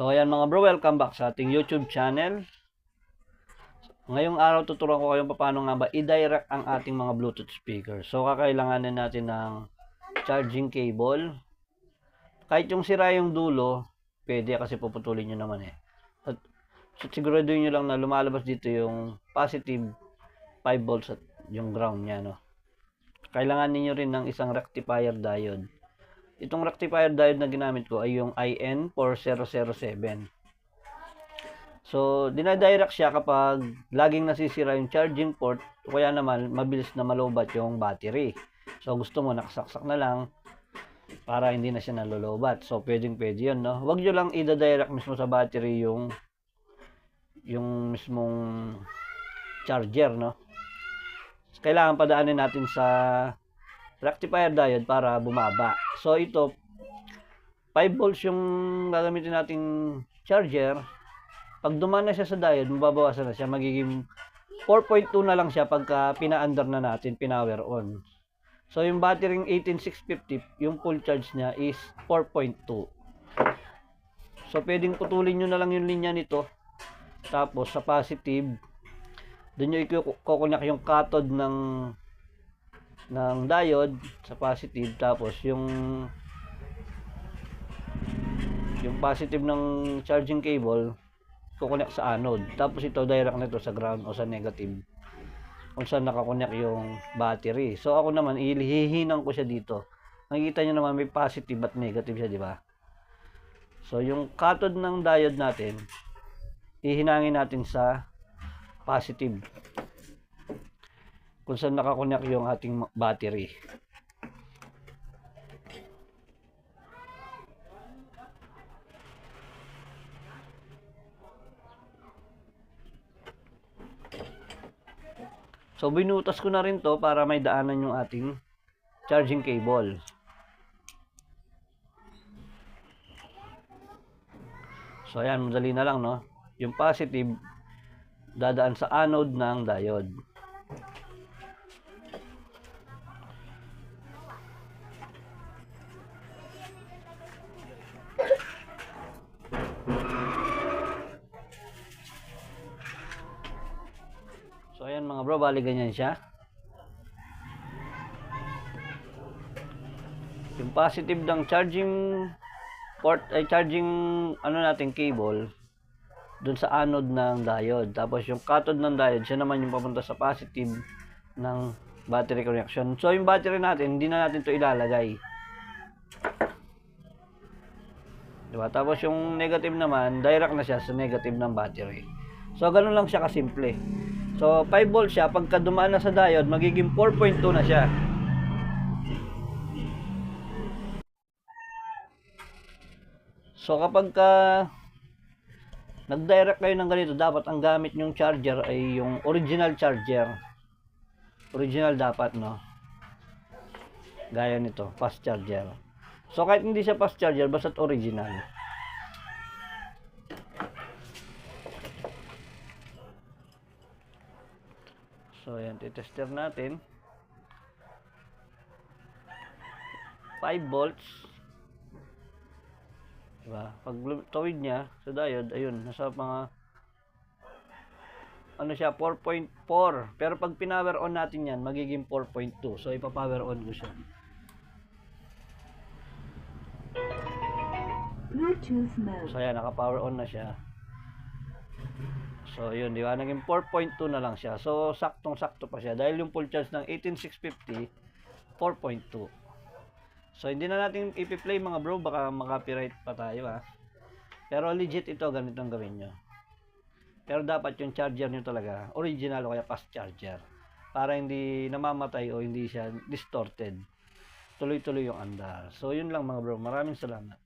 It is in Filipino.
So ayan mga bro, welcome back sa ating YouTube channel. Ngayong araw tuturuan ko kayo paano nga ba i-direct ang ating mga Bluetooth speaker. So kakailanganin natin ng charging cable. Kahit yung sira yung dulo, pwede kasi puputulin nyo naman eh. At so, siguraduhin nyo lang na lumalabas dito yung positive 5 volts at yung ground niya no. Kailangan niyo rin ng isang rectifier diode. Itong rectifier diode na ginamit ko ay yung IN4007. So, dinadirect siya kapag laging nasisira yung charging port kaya naman mabilis na malobat yung battery. So, gusto mo nakasaksak na lang para hindi na siya nalolobat. So, pwedeng pwede yun, no? Huwag nyo lang i-direct mismo sa battery yung yung mismong charger, no? Kailangan padaanin natin sa rectifier diode para bumaba. So ito 5 volts yung gagamitin nating charger. Pag dumaan na siya sa diode, mababawasan na siya. Magiging 4.2 na lang siya pagka pina-under na natin, pinower on. So yung battery 18650, yung full charge niya is 4.2. So pwedeng putulin nyo na lang yung linya nito. Tapos sa positive, doon nyo i-connect yung cathode ng ng diode sa positive tapos yung yung positive ng charging cable kukonek sa anode. Tapos ito direct nito sa ground o sa negative kung saan nakakonek yung battery. So ako naman ilihihinan ko siya dito. Nakikita nyo naman may positive at negative siya di ba? So yung cathode ng diode natin ihinangin natin sa positive kung saan nakakonek yung ating battery. So binutas ko na rin to para may daanan yung ating charging cable. So ayan, madali na lang no. Yung positive dadaan sa anode ng diode. Bro, bali ganyan siya. Yung positive ng charging port ay charging ano natin cable dun sa anode ng diode. Tapos yung cathode ng diode, siya naman yung papunta sa positive ng battery connection. So yung battery natin, hindi na natin to ilalagay. Diba? Tapos yung negative naman, direct na siya sa negative ng battery. So ganun lang siya kasimple. So 5 volts siya, pagka dumaan na sa diode, magiging 4.2 na siya. So kapag ka nag-direct kayo ng ganito, dapat ang gamit nyong charger ay yung original charger. Original dapat, no? Gaya nito, fast charger. So kahit hindi siya fast charger, basta't original. So ayan, titester natin. 5 volts. Diba? Pag tawid niya sa diode, ayun, nasa mga ano siya, 4.4. Pero pag pinower on natin yan, magiging 4.2. So, ipapower on ko siya. Bluetooth mode. So, ayan, naka-power on na siya. So, yun, di ba? Naging 4.2 na lang siya. So, saktong-sakto pa siya. Dahil yung full charge ng 18650, 4.2. So, hindi na natin ipi-play mga bro. Baka makapiright pa tayo, ha. Pero legit ito, ganito ang gawin nyo. Pero dapat yung charger nyo talaga, original o kaya fast charger. Para hindi namamatay o hindi siya distorted. Tuloy-tuloy yung andar. So, yun lang mga bro. Maraming salamat.